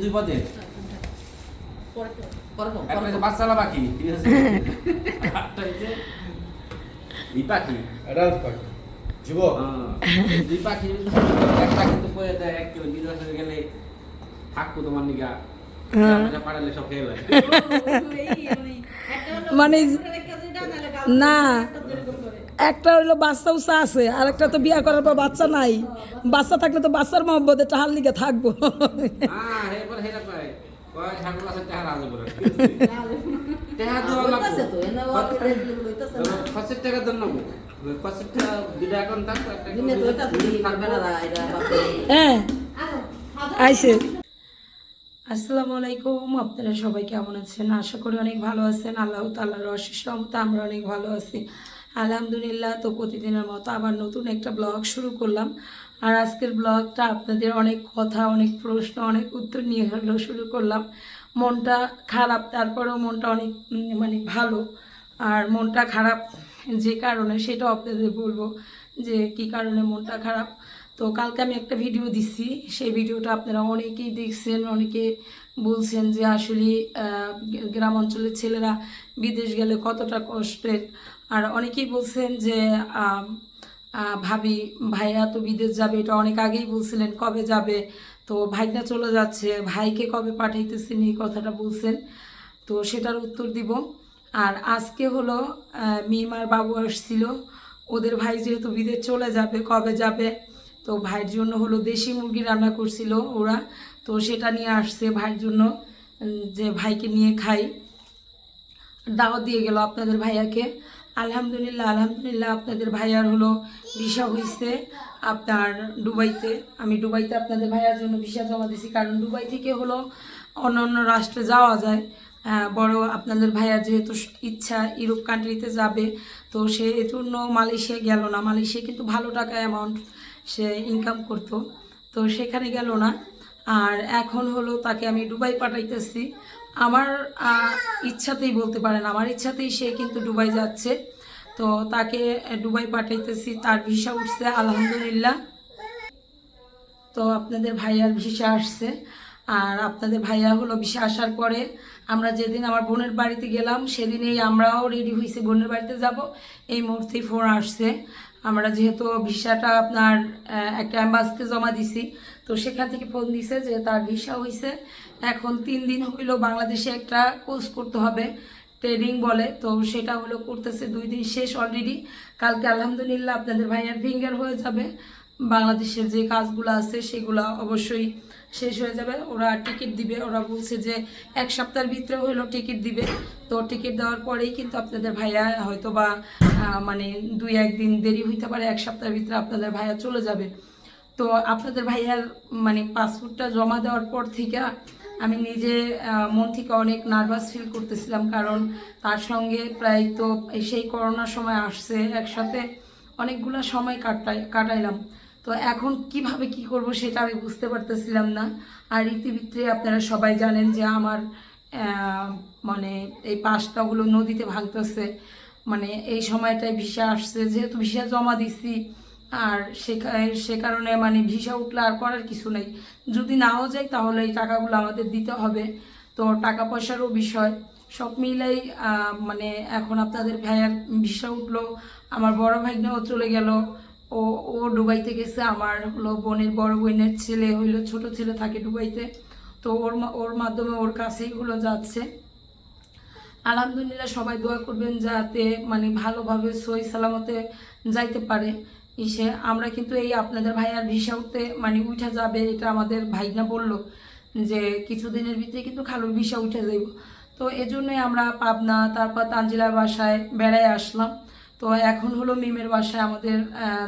দুই পদে? তো- তো- তো। বাচ্চালা পাখি ঠিক আছে? আরেকটা হচ্ছে ই পাখি? পাখি। হ্যাঁ, এই দুই পাখি। একটা কিন্তু কয়ে দেয় এক কেউ বিদেশে গেলে থাকব তোমার নিগা। এই, হলো মানে- না। একটা হইল বাচ্চা উচ্চা আছে, আর একটা তো বিয়া করার পর বাচ্চা নাই। বাচ্চা থাকলে তো বাচ্চার মহব্বতে টাহার লিগে থাকব। হ্যাঁ আসসালামু আলাইকুম, আপনারা সবাই কেমন আছেন? আশা করি অনেক ভালো আছেন। আল্লাহ তাল্লাহর অশেষ আমরা অনেক ভালো আছি। আলহামদুলিল্লাহ, তো প্রতিদিনের মতো আবার নতুন একটা ব্লগ শুরু করলাম। আর আজকের ব্লগটা আপনাদের অনেক কথা, অনেক প্রশ্ন, অনেক উত্তর নিয়ে হলো শুরু করলাম। মনটা খারাপ, তারপরেও মনটা অনেক মানে ভালো। আর মনটা খারাপ যে কারণে সেটাও আপনাদের বলব যে কি কারণে মনটা খারাপ। তো কালকে আমি একটা ভিডিও দিছি, সেই ভিডিওটা আপনারা অনেকেই দেখছেন, অনেকে বলছেন যে আসলে গ্রাম অঞ্চলের ছেলেরা বিদেশ গেলে কতটা কষ্টের। আর অনেকেই বলছেন যে ভাবি, ভাইয়া তো বিদেশ যাবে, এটা অনেক আগেই বলছিলেন, কবে যাবে? তো ভাইটা চলে যাচ্ছে, ভাইকে কবে পাঠাইতেছেন এই কথাটা বলছেন? তো সেটার উত্তর দিব। আর আজকে হলো মিমার বাবু আসছিল, ওদের ভাই যেহেতু বিদেশ চলে যাবে, কবে যাবে? তো ভাইয়ের জন্য হলো দেশি মুরগি রান্না করছিল ওরা, তো সেটা নিয়ে আসছে ভাইয়ের জন্য যে ভাইকে নিয়ে খাই। দাওয়াত দিয়ে গেল আপনাদের ভাইয়াকে। আলহামদুলিল্লাহ আলহামদুলিল্লাহ আপনাদের ভাইয়ার হলো ভিসা হয়েছে আপনার দুবাইতে। আমি দুবাইতে আপনাদের ভাইয়ার জন্য ভিসা জমা দিয়েছি কারণ দুবাই থেকে হলো অন্য অন্য রাষ্ট্রে যাওয়া যায়। বড় আপনাদের ভাইয়ার যেহেতু ইচ্ছা ইউরোপ কান্ট্রিতে যাবে, তো সে জন্য মালয়েশিয়া গেল না। মালয়েশিয়া কিন্তু ভালো টাকা অ্যামাউন্ট সে ইনকাম করতো, তো সেখানে গেল না। আর এখন হলো তাকে আমি দুবাই পাঠাইতেছি। আমার ইচ্ছাতেই বলতে পারেন, আমার ইচ্ছাতেই সে কিন্তু দুবাই যাচ্ছে। তো তাকে দুবাই পাঠাইতেছি, তার ভিসা উঠছে, আলহামদুলিল্লাহ। তো আপনাদের ভাইয়ার ভিসা আসছে। আর আপনাদের ভাইয়া হলো ভিসা আসার পরে আমরা যেদিন আমার বোনের বাড়িতে গেলাম, সেদিনেই আমরাও রেডি হয়েছি বোনের বাড়িতে যাব। এই মুহূর্তেই ফোন আসছে। আমরা যেহেতু ভিসাটা আপনার একটা অ্যাম্বাসিতে জমা দিছি, তো সেখান থেকে ফোন দিছে যে তার ভিসা হয়েছে এখন তিন দিন হইল বাংলাদেশে একটা কোর্স করতে হবে ট্রেনিং বলে। তো সেটা হলো করতেছে, দুই দিন শেষ অলরেডি কালকে আলহামদুলিল্লাহ আপনাদের ভাইয়ার ফিঙ্গার হয়ে যাবে। বাংলাদেশের যে কাজগুলো আছে সেগুলো অবশ্যই শেষ হয়ে যাবে। ওরা টিকিট দিবে, ওরা বলছে যে এক সপ্তাহের ভিতরে হলো টিকিট দিবে। তো টিকিট দেওয়ার পরেই কিন্তু আপনাদের ভাইয়া হয়তো বা মানে দুই একদিন দেরি হইতে পারে, এক সপ্তাহের ভিতরে আপনাদের ভাইয়া চলে যাবে। তো আপনাদের ভাইয়ার মানে পাসপোর্টটা জমা দেওয়ার পর থেকে আমি নিজে মন থেকে অনেক নার্ভাস ফিল করতেছিলাম কারণ তার সঙ্গে প্রায় তো সেই করোনার সময় আসছে, একসাথে অনেকগুলো সময় কাটাই, কাটাইলাম। তো এখন কীভাবে কি করব সেটা আমি বুঝতে পারতেছিলাম না। আর ইতিভিত্রে আপনারা সবাই জানেন যে আমার মানে এই পাশটা হলো নদীতে ভাঙতেছে। মানে এই সময়টায় ভিসা আসছে, যেহেতু ভিসা জমা দিছি, আর সে সে কারণে মানে ভিসা উঠলে আর করার কিছু নেই। যদি নাও যায় তাহলে এই টাকাগুলো আমাদের দিতে হবে। তো টাকা পয়সারও বিষয়। সব মিলাই মানে এখন আপনাদের ভাইয়ার ভিসা উঠল। আমার বড় ভাইনাও চলে গেল। ও ও দুবাইতে গেছে। আমার হলো বোনের বড় বোনের ছেলে হইল, ছোট ছেলে থাকে দুবাইতে। তো ওর ওর মাধ্যমে ওর কাছেই হলো যাচ্ছে। আলহামদুলিল্লাহ সবাই দোয়া করবেন যাতে মানে ভালোভাবে সই সালামতে যাইতে পারে। ইসে, আমরা কিন্তু এই আপনাদের ভাইয়ার ভিসা উঠতে মানে উঠা যাবে, এটা আমাদের ভাইনা বলল যে কিছুদিনের ভিতরে কিন্তু খালুর ভিসা উঠে যাইব। তো এজন্যই আমরা পাবনা, তারপর তানজিলার বাসায় বেড়ায় আসলাম। তো এখন হলো মিমের বাসায় আমাদের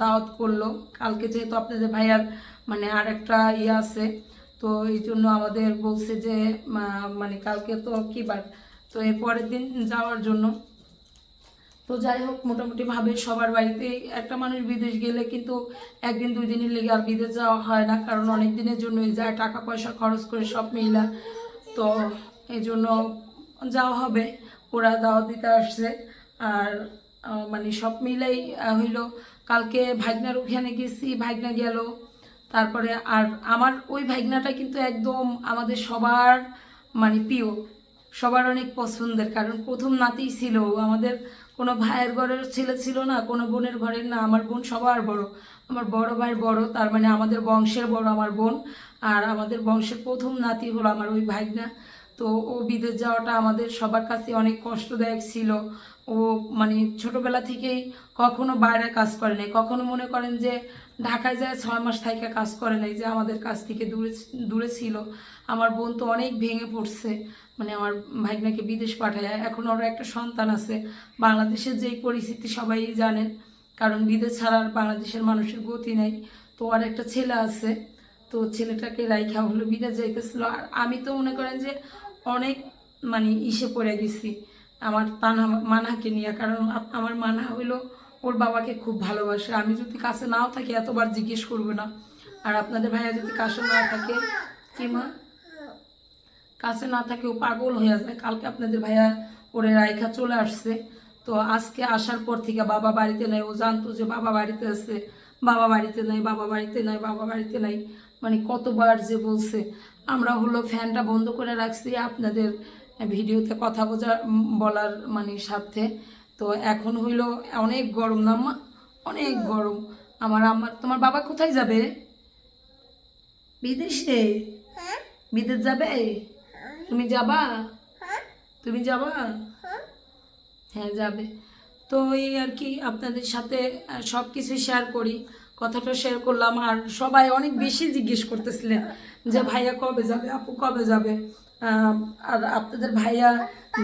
দাওয়াত করল। কালকে যেহেতু আপনাদের ভাইয়ার মানে আর একটা ইয়ে আছে, তো এই জন্য আমাদের বলছে যে মানে কালকে তো কি বার? তো এর পরের দিন যাওয়ার জন্য। তো যাই হোক মোটামুটি ভাবে সবার বাড়িতেই একটা মানুষ বিদেশ গেলে কিন্তু একদিন দুই দিনের লেগে আর বিদেশ যাওয়া হয় না, কারণ অনেক দিনের জন্যই যায়, টাকা পয়সা খরচ করে সব মিলা। তো এই জন্য যাওয়া হবে, ওরা দাওয়াত দিতে আসছে। আর মানে সব মিলাই হইল, কালকে ভাগনার ওখানে গেছি, ভাগনা গেল। তারপরে আর আমার ওই ভাইগনাটা কিন্তু একদম আমাদের সবার মানে প্রিয়, সবার অনেক পছন্দের, কারণ প্রথম নাতিই ছিল আমাদের কোনো ভাইয়ের ঘরের ছেলে ছিল না, কোনো বোনের ঘরের না, আমার বোন সবার বড়। আমার বড় ভাই বড়, তার মানে আমাদের বংশের বড় আমার বোন। আর আমাদের বংশের প্রথম নাতি হলো আমার ওই ভাইগনা। তো ও বিদেশ যাওয়াটা আমাদের সবার কাছে অনেক কষ্টদায়ক ছিল। ও মানে ছোটবেলা থেকেই কখনো বাইরে কাজ করে নাই। কখনো মনে করেন যে ঢাকায় যায় ছয় মাস থেকে কাজ করে নাই, যে আমাদের কাছ থেকে দূরে দূরে ছিল। আমার বোন তো অনেক ভেঙে পড়ছে। মানে আমার ভাইগনাকে বিদেশ পাঠায়। এখন ওর একটা সন্তান আছে। বাংলাদেশের যেই পরিস্থিতি সবাই জানেন। কারণ বিদেশ ছাড়া বাংলাদেশের মানুষের গতি নেই। তো আর একটা ছেলে আছে। তো ছেলেটাকে রাইখা হলো, বিদেশ যাইতেছিল। আর আমি তো মনে করেন যে অনেক মানে ইসে পড়ে গেছি আমার তানা মানাকে নিয়ে। কারণ আমার মানা হইল ওর বাবাকে খুব ভালোবাসে। আমি যদি কাছে নাও থাকি, এতবার জিজ্ঞেস করব না। আর আপনাদের ভাইয়া যদি কাছে না থাকে, কি মা? কাছে না থাকে ও পাগল হয়ে যায়। কালকে আপনাদের ভাইয়া ওরে রাইখা চলে আসছে। তো আজকে আসার পর থেকে বাবা বাড়িতে নেই ও জানতো যে বাবা বাড়িতে আছে। বাবা বাড়িতে নাই বাবা বাড়িতে নাই বাবা বাড়িতে নাই। মানে কতবার যে বলছে। আমরা হলো ফ্যানটা বন্ধ করে রাখছি আপনাদের ভিডিওতে কথা বোঝা বলার মানে স্বার্থে। তো এখন হইল অনেক গরম না মা? অনেক গরম। আমার আমার তোমার বাবা কোথায় যাবে? বিদেশে? বিদেশ যাবে? তুমি যাবা? তুমি যাবা? হ্যাঁ। যাবে। তো এই আর কি আপনাদের সাথে সব কিছু শেয়ার করি কথাটা শেয়ার করলাম আর সবাই অনেক বেশি জিজ্ঞেস করতেছিলেন যে ভাইয়া কবে যাবে? আপু কবে যাবে? আর আপনাদের ভাইয়া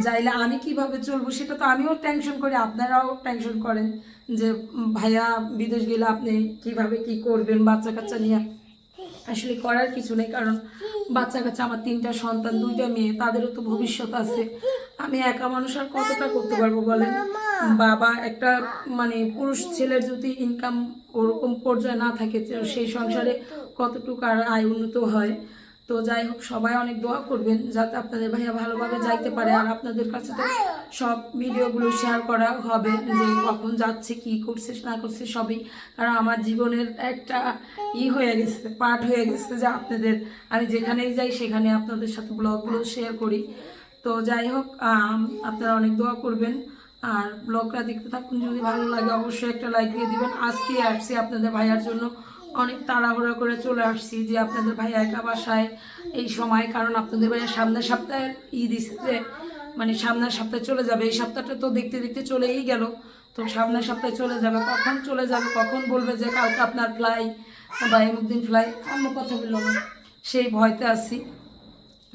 যাইলে আমি কীভাবে চলবো সেটা তো আমিও টেনশন করি আপনারাও টেনশন করেন যে ভাইয়া বিদেশ গেলে আপনি কীভাবে কি করবেন বাচ্চা কাচ্চা নিয়ে? আসলে করার কিছু নেই, কারণ বাচ্চা কাছে আমার তিনটা সন্তান, দুইটা মেয়ে, তাদেরও তো ভবিষ্যৎ আছে। আমি একা মানুষ আর কতটা করতে পারব বলেন? বাবা একটা মানে পুরুষ ছেলের যদি ইনকাম ওরকম পর্যায়ে না থাকে সেই সংসারে কতটুকু আর আয় উন্নত হয়? তো যাই হোক, সবাই অনেক দোয়া করবেন যাতে আপনাদের ভাইয়া ভালোভাবে যাইতে পারে। আর আপনাদের কাছে তো সব ভিডিওগুলো শেয়ার করা হবে যে কখন যাচ্ছে, কি করছে, না করছে, সবই। কারণ আমার জীবনের একটা ই হয়ে গেছে পার্ট হয়ে গেছে যে আপনাদের, আমি যেখানেই যাই সেখানে আপনাদের সাথে ব্লগগুলো শেয়ার করি। তো যাই হোক আপনারা অনেক দোয়া করবেন। আর ব্লগটা দেখতে থাকুন, যদি ভালো লাগে অবশ্যই একটা লাইক দিয়ে দিবেন। আজকে আসছি আপনাদের ভাইয়ার জন্য। অনেক তাড়াহুড়া করে চলে আসছি যে আপনাদের ভাইয়া একা বাসায় এই সময়, কারণ আপনাদের ভাইয়া সামনের সপ্তাহে ই দিছে যে মানে সামনের সপ্তাহে চলে যাবে। এই সপ্তাহটা তো দেখতে দেখতে চলেই গেল। তো সামনের সপ্তাহে চলে যাবে। কখন চলে যাবে, কখন বলবে যে কালকে আপনার ফ্লাই বা এমুকদিন ফ্লাই অন্য কথা বলল না। সেই ভয়তে আছি।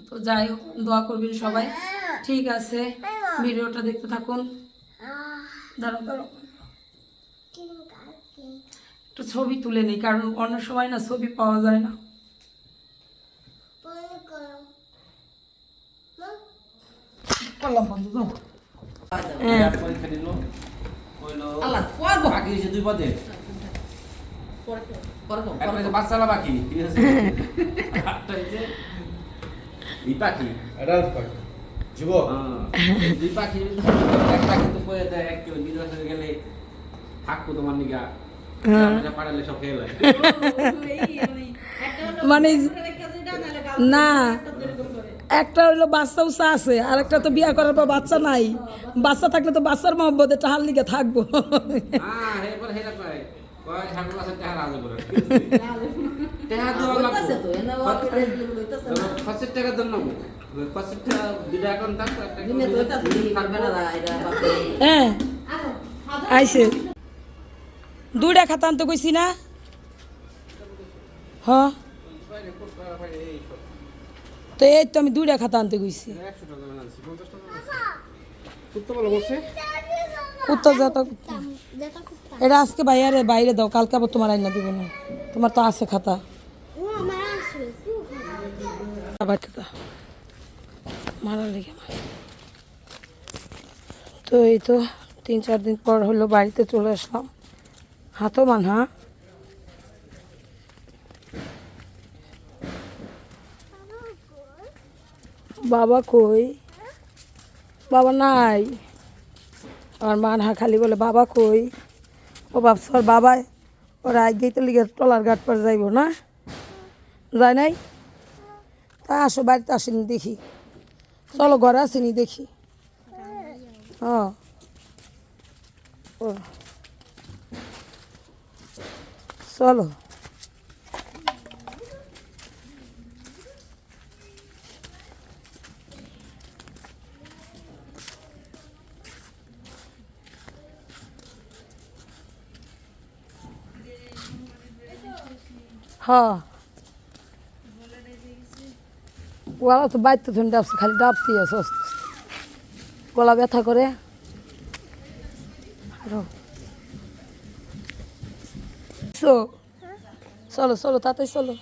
তো যাই হোক, দোয়া করবেন সবাই। ঠিক আছে, ভিডিওটা দেখতে থাকুন। দাঁড়াও দাঁড়াও। একটু ছবি তুলে নিই কারণ অন্য সময় না ছবি পাওয়া যায় না। করলাম বন্ধু যাও। হ্যাঁ। যুবক। হ্যাঁ, দুই পাখি। একটা কিন্তু গেলে থাকব তোমার নিগা। মানে না। একটা হলো বাচ্চা উচা আছে আর একটা তো বিয়া করার পর বাচ্চা নাই। বাচ্চা থাকলে তো বাচ্চার মহব্বতে টাহার লিগে থাকব। হ্যাঁ। হ্যাঁ। আইসে দুইটা খাতা আনতে কইছি না? হ। তো এই তো আমি দুইটা খাতা আনতে কইছি। কুত্তা যত এটা আজকে বাইরে বাইরে দাও, কালকে আবার তোমার আইনা দিব না। তোমার তো আছে খাতা। মারা লেগে তো এই তো তিন চার দিন পর হলো বাড়িতে চলে আসলাম। হাতও মান হ্যাঁ বাবা কই? বাবা নাই। আমার মান হা খালি বলে, বাবা কই? ও ভাবছ ওর বাবাই, ওরা আগেই তো লিগে টলার ঘাট পর যাইব না? যায় নাই? তা আসো, বাড়িতে আসেনি, দেখি। চলো, ঘরে আসেনি, দেখি। হ্যাঁ ও। চলো। হ্যাঁ ওরা তো বাইতে ধরে ডাবছে খালি আস্তে আস্তে গলা ব্যথা করে আরও। চো, চলো চলো তাড়াতাড়ি চলো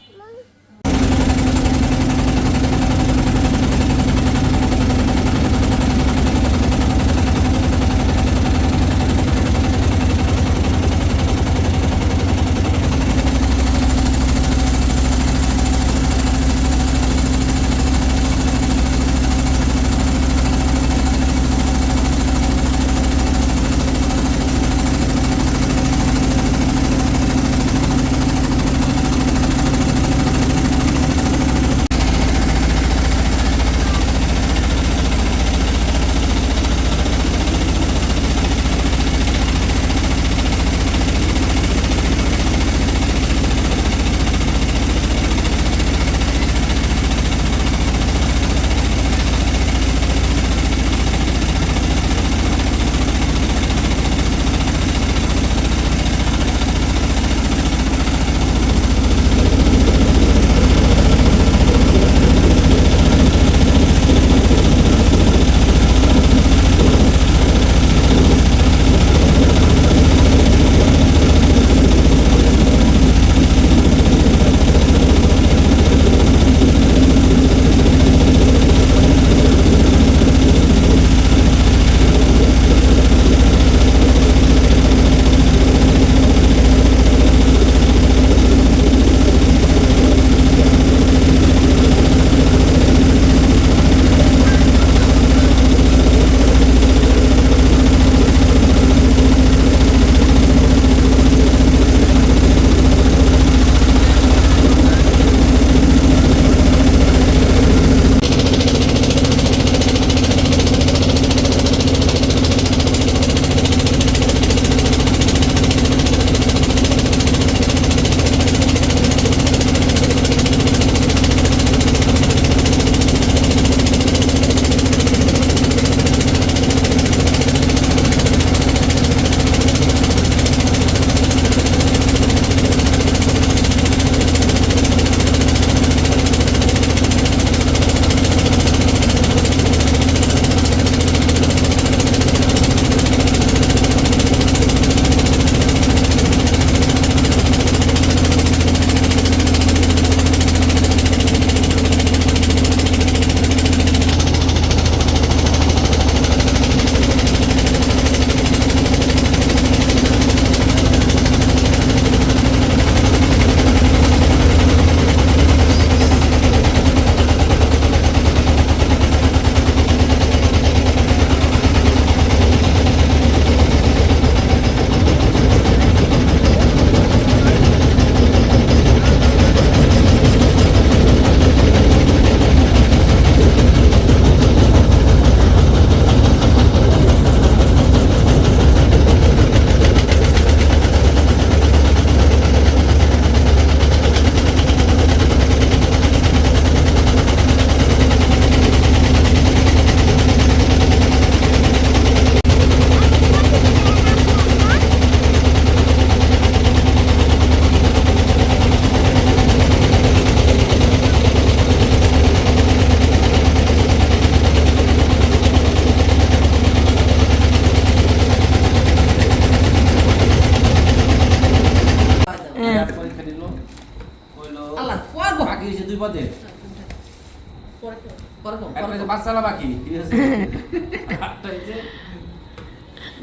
ঠিক আছে।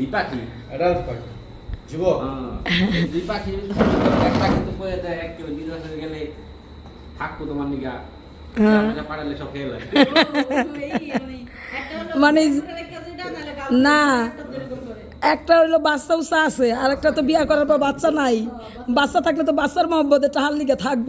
এই পাখি। হ্যাঁ। দুই পাখি। একটা কিন্তু পড়ে দেয় এক কেউ বিদেশ গেলে থাকব তোমার নিগা। হ্যাঁ। পাড়ালে সব খেয়ে লাগে মানে না। একটা হইল বাচ্চা উচ্চা আছে আর একটা তো বিয়ে করার পর বাচ্চা নাই। বাচ্চা। থাকলে তো বাচ্চার মহব্বতে টাহার লিগে থাকব।